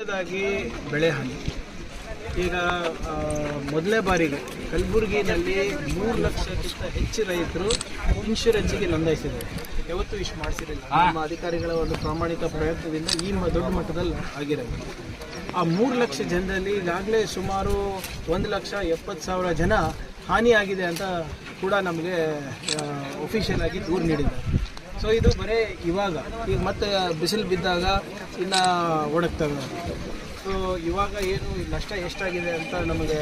ಮೊದಲನೇದಾಗಿ ಬೆಳೆ ಹಾನಿ. ಈಗ ಮೊದಲನೇ ಬಾರಿಗೆ ಕಲಬುರಗಿನಲ್ಲಿ ಮೂರು ಲಕ್ಷಕ್ಕಿಂತ ಹೆಚ್ಚು ರೈತರು ಇನ್ಶೂರೆನ್ಸಿಗೆ ನೋಂದಾಯಿಸಿದ್ದಾರೆ. ಯಾವತ್ತೂ ಇಷ್ಟು ಮಾಡಿಸಿರಲಿಲ್ಲ. ನಮ್ಮ ಅಧಿಕಾರಿಗಳ ಒಂದು ಪ್ರಾಮಾಣಿಕ ಪ್ರಯತ್ನದಿಂದ ಈ ಮ- ದೊಡ್ಡ ಮಟ್ಟದಲ್ಲಿ ಆಗಿರೋದು. ಆ ಮೂರು ಲಕ್ಷ ಜನರಲ್ಲಿ ಈಗಾಗಲೇ ಸುಮಾರು ಒಂದು ಲಕ್ಷ ಎಪ್ಪತ್ತು ಸಾವಿರ ಜನ ಹಾನಿಯಾಗಿದೆ ಅಂತ ಕೂಡ ನಮಗೆ ಒಫಿಷಿಯಲ್ ಆಗಿ ದೂರು ನೀಡಿದ್ದಾರೆ. ಸೊ ಇದು ಬರೀ ಇವಾಗ. ಈಗ ಮತ್ತೆ ಬಿಸಿಲು ಬಿದ್ದಾಗ ಇನ್ನು ಒಣಗ್ತವೆ. ಸೊ ಇವಾಗ ಏನು ನಷ್ಟ ಎಷ್ಟಾಗಿದೆ ಅಂತ ನಮಗೆ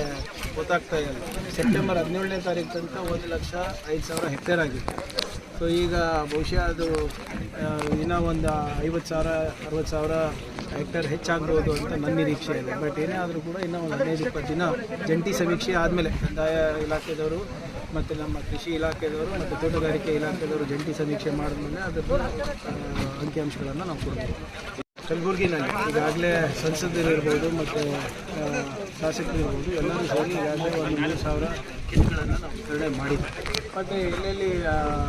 ಗೊತ್ತಾಗ್ತಾ ಇಲ್ಲ. ಸೆಪ್ಟೆಂಬರ್ ಹದಿನೇಳನೇ ತಾರೀಕು ತನಕ ಒಂದು ಲಕ್ಷ ಐದು ಸಾವಿರ ಹೆಕ್ಟೇರ್ ಆಗಿದೆ. ಸೊ ಈಗ ಬಹುಶಃ ಅದು ಇನ್ನೂ ಒಂದು ಐವತ್ತು ಸಾವಿರ, ಅರವತ್ತು ಸಾವಿರ ಹೆಕ್ಟೇರ್ ಹೆಚ್ಚಾಗ್ಬೋದು ಅಂತ ನನ್ನ ನಿರೀಕ್ಷೆ ಇದೆ ಬಟ್ ಏನೇ ಆದರೂ ಕೂಡ ಇನ್ನೂ ಒಂದು ಹದಿನೈದು, ಇಪ್ಪತ್ತು ದಿನ ಜಂಟಿ ಸಮೀಕ್ಷೆ ಆದಮೇಲೆ ಕಂದಾಯ ಇಲಾಖೆದವರು ಮತ್ತು ನಮ್ಮ ಕೃಷಿ ಇಲಾಖೆದವರು ಮತ್ತು ತೋಟಗಾರಿಕೆ ಇಲಾಖೆದವರು ಜಂಟಿ ಸಮೀಕ್ಷೆ ಮಾಡಿದ್ಮೇಲೆ ಅದರ ಅಂಕಿಅಂಶಗಳನ್ನು ನಾವು ಕೊಡ್ತೀವಿ ಕಲಬುರಗಿನಲ್ಲಿ ಈಗಾಗಲೇ ಸಂಸದರು ಇರ್ಬೋದು ಮತ್ತು ಶಾಸಕರು ಇರ್ಬೋದು ಎಲ್ಲರೂ ಸೇರಿ ಈಗಾಗಲೇ ಒಂದು ಮೂರು ಸಾವಿರ ಕಿಟ್ಗಳನ್ನು ನಾವು ವಿತರಣೆ ಮಾಡಿದ್ವಿ ಮತ್ತು ಎಲ್ಲೆಲ್ಲಿ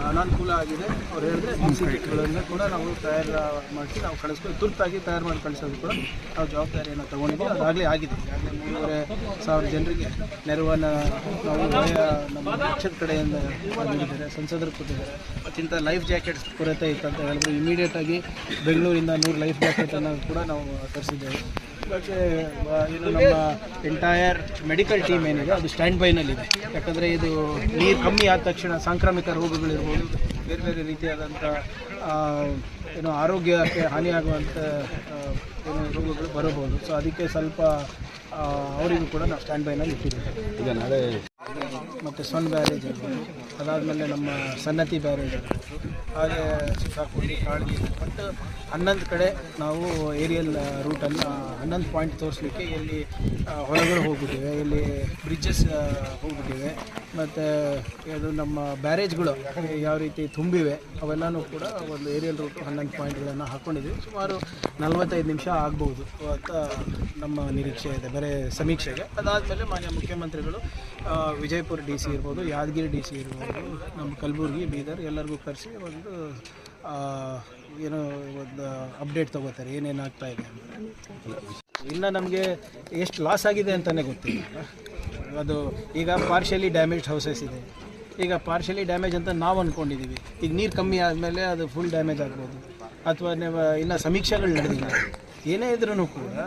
ಅನಾನುಕೂಲ ಆಗಿದೆ ಅವ್ರು ಹೇಳಿದ್ರೆ ಕಿಟ್ಗಳನ್ನು ಕೂಡ ನಾವು ತಯಾರು ಮಾಡಿಸಿ ನಾವು ಕಳಿಸ್ಕೊಂಡು ತುರ್ತಾಗಿ ತಯಾರು ಮಾಡಿ ಕಳಿಸೋದು ಕೂಡ ನಾವು ಜವಾಬ್ದಾರಿಯನ್ನು ತೊಗೊಂಡಿದ್ದೀವಿ. ಅದಾಗಲೇ ಆಗಿದೆ. ಈಗಾಗಲೇ ಮೂರುವರೆ ಸಾವಿರ ಜನರಿಗೆ ನೆರವನ್ನು ನಾವು ನಮ್ಮ ಪಕ್ಷದ ಕಡೆಯಿಂದ ಬಂದಿದ್ದಾರೆ ಸಂಸದರು ಕೊಟ್ಟಿದ್ದಾರೆ. ಮತ್ತು ಇಂಥ ಲೈಫ್ ಜಾಕೆಟ್ಸ್ ಕೊರತೆ ಇತ್ತು ಅಂತ ಹೇಳಿದ್ರು ಇಮಿಡಿಯೇಟಾಗಿ ಬೆಂಗಳೂರಿಂದ ನೂರು ಲೈಫ್ ಜಾಕೆಟನ್ನು ಕೂಡ ನಾವು ತರಿಸಿದ್ದೇವೆ. ಮತ್ತು ನಮ್ಮ ಎಂಟೈರ್ ಮೆಡಿಕಲ್ ಟೀಮ್ ಏನಿದೆ, ಅದು ಸ್ಟ್ಯಾಂಡ್ ಬೈನಲ್ಲಿದೆ ಯಾಕಂದರೆ ಇದು ನೀರು ಕಮ್ಮಿ ಆದ ತಕ್ಷಣ ಸಾಂಕ್ರಾಮಿಕ ರೋಗಗಳಿರ್ಬೋದು, ಬೇರೆ ಬೇರೆ ರೀತಿಯಾದಂಥ ಏನು ಆರೋಗ್ಯಕ್ಕೆ ಹಾನಿಯಾಗುವಂಥ ಏನು ರೋಗಗಳು ಬರಬಹುದು. ಸೊ ಅದಕ್ಕೆ ಸ್ವಲ್ಪ ಅವರಿಗೂ ಕೂಡ ನಾವು ಸ್ಟ್ಯಾಂಡ್ ಬೈನಲ್ಲಿ ಇಟ್ಟಿದ್ದೀವಿ ಈಗ ನಾಳೆ ಮತ್ತು ಸೊನ್ ಬ್ಯಾರೇಜ್ ಇರ್ಬೋದು ಅದಾದಮೇಲೆ ನಮ್ಮ ಸನ್ನತಿ ಬ್ಯಾರೇಜ್ ಇರ್ಬೋದು ಹಾಗೆ ಸುತ್ತಾಕೋಟಿ ಕಾಳಗಿ ಬಟ್ ಹನ್ನೊಂದು ಕಡೆ ನಾವು ಏರಿಯಲ್ ರೂಟನ್ನು ಹನ್ನೊಂದು ಪಾಯಿಂಟ್ ತೋರಿಸ್ಲಿಕ್ಕೆ ಇಲ್ಲಿ ಹೊರಗಡೆ ಹೋಗ್ಬಿಟ್ಟಿವೆ. ಇಲ್ಲಿ ಬ್ರಿಡ್ಜಸ್ ಹೋಗ್ಬಿಟ್ಟಿವೆ. ಮತ್ತು ಇದು ನಮ್ಮ ಬ್ಯಾರೇಜ್ಗಳು ಯಾವ ರೀತಿ ತುಂಬಿವೆ, ಅವೆಲ್ಲನೂ ಕೂಡ ಒಂದು ಏರಿಯಲ್ ರೂಟು ಹನ್ನೊಂದು ಪಾಯಿಂಟ್ಗಳನ್ನು ಹಾಕ್ಕೊಂಡಿದ್ವಿ ಸುಮಾರು ನಲವತ್ತೈದು ನಿಮಿಷ ಆಗ್ಬೋದು ಅಂತ ನಮ್ಮ ನಿರೀಕ್ಷೆ ಇದೆ, ಬರೀ ಸಮೀಕ್ಷೆಗೆ. ಅದಾದಮೇಲೆ ಮಾನ್ಯ ಮುಖ್ಯಮಂತ್ರಿಗಳು ವಿಜಯಪುರ ಡಿ ಸಿ ಇರ್ಬೋದು, ಯಾದಗಿರಿ ಡಿ ಸಿ ಇರ್ಬೋದು, ನಮ್ಮ ಕಲಬುರಗಿ, ಬೀದರ್ ಎಲ್ಲರಿಗೂ ಕರೆಸಿ ಒಂದು ಏನು ಒಂದು ಅಪ್ಡೇಟ್ ತೊಗೋತಾರೆ, ಏನೇನು ಆಗ್ತಾ ಇದೆ ಇನ್ನು ನಮಗೆ ಎಷ್ಟು ಲಾಸ್ ಆಗಿದೆ ಅಂತಲೇ ಗೊತ್ತಿಲ್ಲ. ಅದು ಈಗ ಪಾರ್ಷಿಯಲಿ ಡ್ಯಾಮೇಜ್ಡ್ ಹೌಸಸ್ ಇದೆ. ಈಗ ಪಾರ್ಷಿಯಲಿ ಡ್ಯಾಮೇಜ್ ಅಂತ ನಾವು ಅಂದ್ಕೊಂಡಿದ್ದೀವಿ ಈಗ ನೀರು ಕಮ್ಮಿ ಆದಮೇಲೆ ಅದು ಫುಲ್ ಡ್ಯಾಮೇಜ್ ಆಗ್ಬೋದು. ಅಥವಾ ಇನ್ನು ಸಮೀಕ್ಷೆಗಳು ನಡೆದಿಲ್ಲ. ಏನೇ ಇದ್ರೂ ಕೂಡ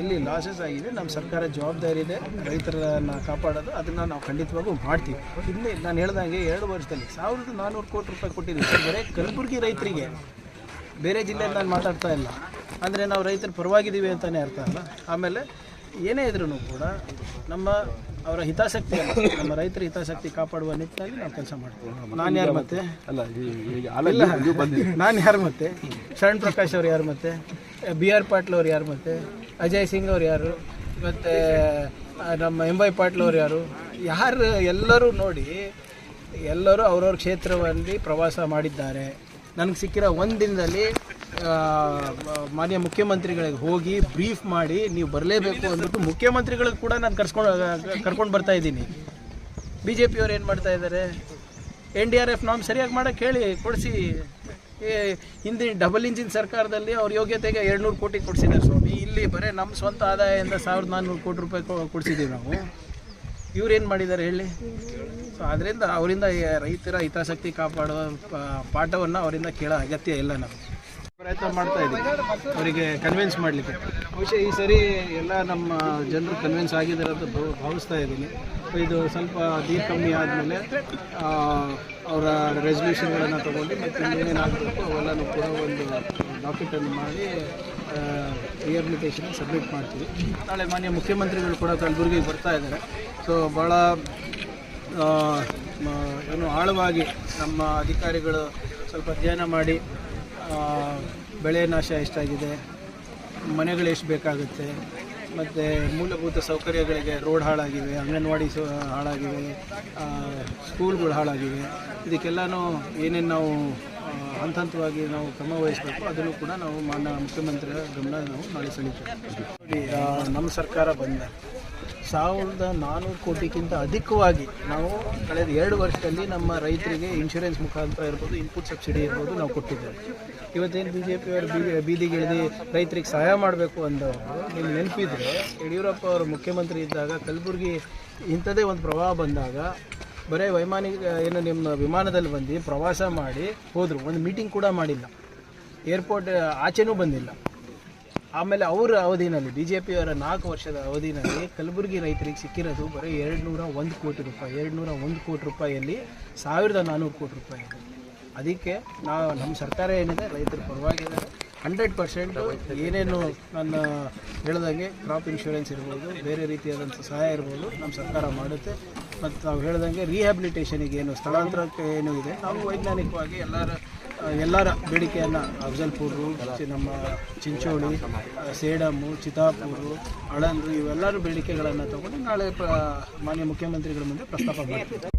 ಎಲ್ಲಿ ಲಾಸಸ್ ಆಗಿದೆ ನಮ್ಮ ಸರ್ಕಾರ ಜವಾಬ್ದಾರಿ ಇದೆ ರೈತರನ್ನ ಕಾಪಾಡೋದು ಅದನ್ನು ನಾವು ಖಂಡಿತವಾಗೂ ಮಾಡ್ತೀವಿ. ಇಲ್ಲಿ ನಾನು ಹೇಳ್ದಂಗೆ ಎರಡು ವರ್ಷದಲ್ಲಿ ಸಾವಿರದ ನಾನ್ನೂರು ಕೋಟಿ ರೂಪಾಯಿ ಕೊಟ್ಟಿದ್ದೀವಿ. ಬರೀ ಕಲಬುರಗಿ ರೈತರಿಗೆ. ಬೇರೆ ಜಿಲ್ಲೆಯಲ್ಲಿ ನಾನು ಮಾತಾಡ್ತಾ ಇಲ್ಲ. ಅಂದರೆ ನಾವು ರೈತರ ಪರವಾಗಿದ್ದೀವಿ ಅಂತಲೇ ಅರ್ಥ ಅಲ್ಲ? ಆಮೇಲೆ ಏನೇ ಇದ್ರೂ ಕೂಡ ನಮ್ಮ ಅವರ ಹಿತಾಸಕ್ತಿ ನಮ್ಮ ರೈತರ ಹಿತಾಸಕ್ತಿ ಕಾಪಾಡುವ ನಿಟ್ಟಿನಲ್ಲಿ ನಾವು ಕೆಲಸ ಮಾಡ್ತೀವಿ. ನಾನು ಯಾರು ಮತ್ತೆ? ಅಲ್ಲ ನಾನು ಯಾರು ಮತ್ತೆ? ಶರಣ್ ಪ್ರಕಾಶ್ ಅವ್ರು ಯಾರು ಮತ್ತೆ? ಬಿ ಆರ್ ಪಾಟೀಲ್ ಅವ್ರು ಯಾರು ಮತ್ತೆ? ಅಜಯ್ ಸಿಂಗ್ ಅವ್ರು ಯಾರು? ಮತ್ತು ನಮ್ಮ ಎಂ ವೈ ಪಾಟೀಲ್ ಅವ್ರು ಯಾರು? ಯಾರು ಎಲ್ಲರೂ ನೋಡಿ, ಎಲ್ಲರೂ ಅವ್ರವ್ರ ಕ್ಷೇತ್ರದಲ್ಲಿ ಪ್ರವಾಸ ಮಾಡಿದ್ದಾರೆ. ನನಗೆ ಸಿಕ್ಕಿರೋ ಒಂದು ದಿನದಲ್ಲಿ ಮಾನ್ಯ ಮುಖ್ಯಮಂತ್ರಿಗಳಿಗೆ ಹೋಗಿ ಬ್ರೀಫ್ ಮಾಡಿ ನೀವು ಬರಲೇಬೇಕು ಅಂದ್ಬಿಟ್ಟು ಮುಖ್ಯಮಂತ್ರಿಗಳಿಗೆ ಕೂಡ ನಾನು ಕರ್ಸ್ಕೊಂಡು, ಕರ್ಕೊಂಡು ಬರ್ತಾ ಇದ್ದೀನಿ. ಬಿ ಜೆ ಪಿಯವ್ರು ಏನು ಮಾಡ್ತಾ ಇದ್ದಾರೆ ಎನ್ ಡಿ ಆರ್ ಎಫ್ ನಾಮ್ ಸರಿಯಾಗಿ ಮಾಡೋಕೆ ಹೇಳಿ ಕೊಡಿಸಿ. ಹಿಂದಿನ ಡಬಲ್ ಇಂಜಿನ್ ಸರ್ಕಾರದಲ್ಲಿ ಅವ್ರ ಯೋಗ್ಯತೆಗೆ ಎರಡುನೂರು ಕೋಟಿ ಕೊಡಿಸಿದ್ದಾರೆ ಸ್ವಾಮಿ ಇಲ್ಲಿ ಬರೀ ನಮ್ಮ ಸ್ವಂತ ಆದಾಯದಿಂದ ಸಾವಿರದ ನಾನ್ನೂರು ಕೋಟಿ ರೂಪಾಯಿ ಕೊಡಿಸಿದ್ದೀವಿ ನಾವು. ಇವ್ರೇನು ಮಾಡಿದ್ದಾರೆ ಹೇಳಿ? ಸೊ ಅದರಿಂದ ಅವರಿಂದ ರೈತರ ಹಿತಾಸಕ್ತಿ ಕಾಪಾಡುವ ಪಾಠವನ್ನು ಅವರಿಂದ ಕೇಳೋ ಅಗತ್ಯ ಇಲ್ಲ ನಾವು ಪ್ರಯತ್ನ ಮಾಡ್ತಾ ಇದ್ದೀವಿ ಅವರಿಗೆ ಕನ್ವಿನ್ಸ್ ಮಾಡಲಿಕ್ಕೆ. ಬಹುಶಃ ಈ ಸರಿ ಎಲ್ಲ ನಮ್ಮ ಜನರು ಕನ್ವಿನ್ಸ್ ಆಗಿದ್ದಾರೆ ಅಂತ ಭಾವ- ಭಾವಿಸ್ತಾ ಇದ್ದೀನಿ. ಇದು ಸ್ವಲ್ಪ ನೀರು ಕಮ್ಮಿ ಆದಮೇಲೆ ಅವರ ರೆಸಲ್ಯೂಷನ್ಗಳನ್ನು ತೊಗೊಂಡು ಮತ್ತು ಏನೇನು ಆಗಬೇಕು ಅವೆಲ್ಲನೂ ಕೂಡ ಒಂದು ಡಾಕ್ಯುಮೆಂಟನ್ನು ಮಾಡಿ ರಿಹಬಿಲಿಟೇಷನ್ ಸಬ್ಮಿಟ್ ಮಾಡ್ತೀವಿ. ನಾಳೆ ಮಾನ್ಯ ಮುಖ್ಯಮಂತ್ರಿಗಳು ಕೂಡ ಕಲಬುರಗಿಗೆ ಬರ್ತಾ ಇದ್ದಾರೆ. ಸೊ ಭಾಳ ಏನು ಆಳವಾಗಿ ನಮ್ಮ ಅಧಿಕಾರಿಗಳು ಸ್ವಲ್ಪ ಅಧ್ಯಯನ ಮಾಡಿ ಬೆಳೆ ನಾಶ ಎಷ್ಟಾಗಿದೆ, ಮನೆಗಳು ಎಷ್ಟು ಬೇಕಾಗುತ್ತೆ, ಮತ್ತು ಮೂಲಭೂತ ಸೌಕರ್ಯಗಳಿಗೆ ರೋಡ್ ಹಾಳಾಗಿವೆ, ಅಂಗನವಾಡಿ ಸ, ಹಾಳಾಗಿವೆ ಸ್ಕೂಲ್ಗಳು ಹಾಳಾಗಿವೆ, ಇದಕ್ಕೆಲ್ಲನೂ ಏನೇನು ನಾವು ಹಂತ ಹಂತವಾಗಿ ನಾವು ಕ್ರಮ ವಹಿಸಬೇಕು, ಅದನ್ನು ಕೂಡ ನಾವು ಮಾನ್ಯ ಮುಖ್ಯಮಂತ್ರಿಗಳ ಗಮನ ನಾವು ನಾಳೆ ಸಲ್ಲಿಸಿ ನಮ್ಮ ಸರ್ಕಾರ ಬಂದ ಸಾವಿರದ ನಾನ್ನೂರು ಕೋಟಿಗಿಂತ ಅಧಿಕವಾಗಿ ನಾವು ಕಳೆದ ಎರಡು ವರ್ಷದಲ್ಲಿ ನಮ್ಮ ರೈತರಿಗೆ ಇನ್ಶೂರೆನ್ಸ್ ಮುಖಾಂತರ ಇರ್ಬೋದು ಇನ್ಪುಟ್ ಸಬ್ಸಿಡಿ ಇರ್ಬೋದು ನಾವು ಕೊಟ್ಟಿದ್ದೇವೆ. ಇವತ್ತೇನು ಬಿ ಜೆ ಪಿಯವರು ಬೀದಿ, ಬೀದಿಗೆ ಇಳಿದು ರೈತರಿಗೆ ಸಹಾಯ ಮಾಡಬೇಕು ಅಂದವರು ನಿಮ್ಗೆ ನೆನಪಿದ್ರೆ ಯಡಿಯೂರಪ್ಪ ಅವರು ಮುಖ್ಯಮಂತ್ರಿ ಇದ್ದಾಗ ಕಲಬುರಗಿ ಇಂಥದೇ ಒಂದು ಪ್ರವಾಹ ಬಂದಾಗ ಬರೀ ವೈಮಾನಿಕ, ಏನು ನಿಮ್ಮ ವಿಮಾನದಲ್ಲಿ ಬಂದು ಪ್ರವಾಸ ಮಾಡಿ ಹೋದರು. ಒಂದು ಮೀಟಿಂಗ್ ಕೂಡ ಮಾಡಿಲ್ಲ. ಏರ್ಪೋರ್ಟ್ ಆಚೆನೂ ಬಂದಿಲ್ಲ. ಆಮೇಲೆ ಅವರ ಅವಧಿನಲ್ಲಿ ಬಿ ಜೆ ಪಿಯವರ ನಾಲ್ಕು ವರ್ಷದ ಅವಧಿನಲ್ಲಿ ಕಲಬುರಗಿ ರೈತರಿಗೆ ಸಿಕ್ಕಿರೋದು ಬರೀ ಎರಡು ನೂರ ಒಂದು ಕೋಟಿ ರೂಪಾಯಿ. ಎರಡು ನೂರ ಒಂದು ಕೋಟಿ ರೂಪಾಯಿಯಲ್ಲಿ ಸಾವಿರದ ನಾನ್ನೂರು ಕೋಟಿ ರೂಪಾಯಿ ಅದಕ್ಕೆ ನಾವು ನಮ್ಮ ಸರ್ಕಾರ ಏನಿದೆ, ರೈತರ ಪರವಾಗಿದೆ ಹಂಡ್ರೆಡ್ ಪರ್ಸೆಂಟ್ ಏನೇನು ನಾನು ಹೇಳ್ದಂಗೆ ಕ್ರಾಪ್ ಇನ್ಶೂರೆನ್ಸ್ ಇರ್ಬೋದು, ಬೇರೆ ರೀತಿಯಾದಂಥ ಸಹಾಯ ಇರ್ಬೋದು ನಮ್ಮ ಸರ್ಕಾರ ಮಾಡುತ್ತೆ. ಮತ್ತು ನಾವು ಹೇಳ್ದಂಗೆ ರಿಹ್ಯಾಬಿಲಿಟೇಷನಿಗೆ ಏನು ಸ್ಥಳಾಂತರಕ್ಕೆ ಏನು ಇದೆ, ನಾವು ವೈಜ್ಞಾನಿಕವಾಗಿ ಎಲ್ಲರ ಎಲ್ಲರ ಬೇಡಿಕೆಯನ್ನು ಅಫ್ಜಲ್ಪುರು ನಮ್ಮ ಚಿಂಚೋಳಿ ಸೇಡಮ್ಮು ಸೇಡಮು ಚಿತಾಪುರು, ಅಳಂದು, ಇವೆಲ್ಲರ ಬೇಡಿಕೆಗಳನ್ನು ತಗೊಂಡು ನಾಳೆ ಮಾನ್ಯ ಮುಖ್ಯಮಂತ್ರಿಗಳ ಮುಂದೆ ಪ್ರಸ್ತಾಪ ಮಾಡ್ತೀವಿ.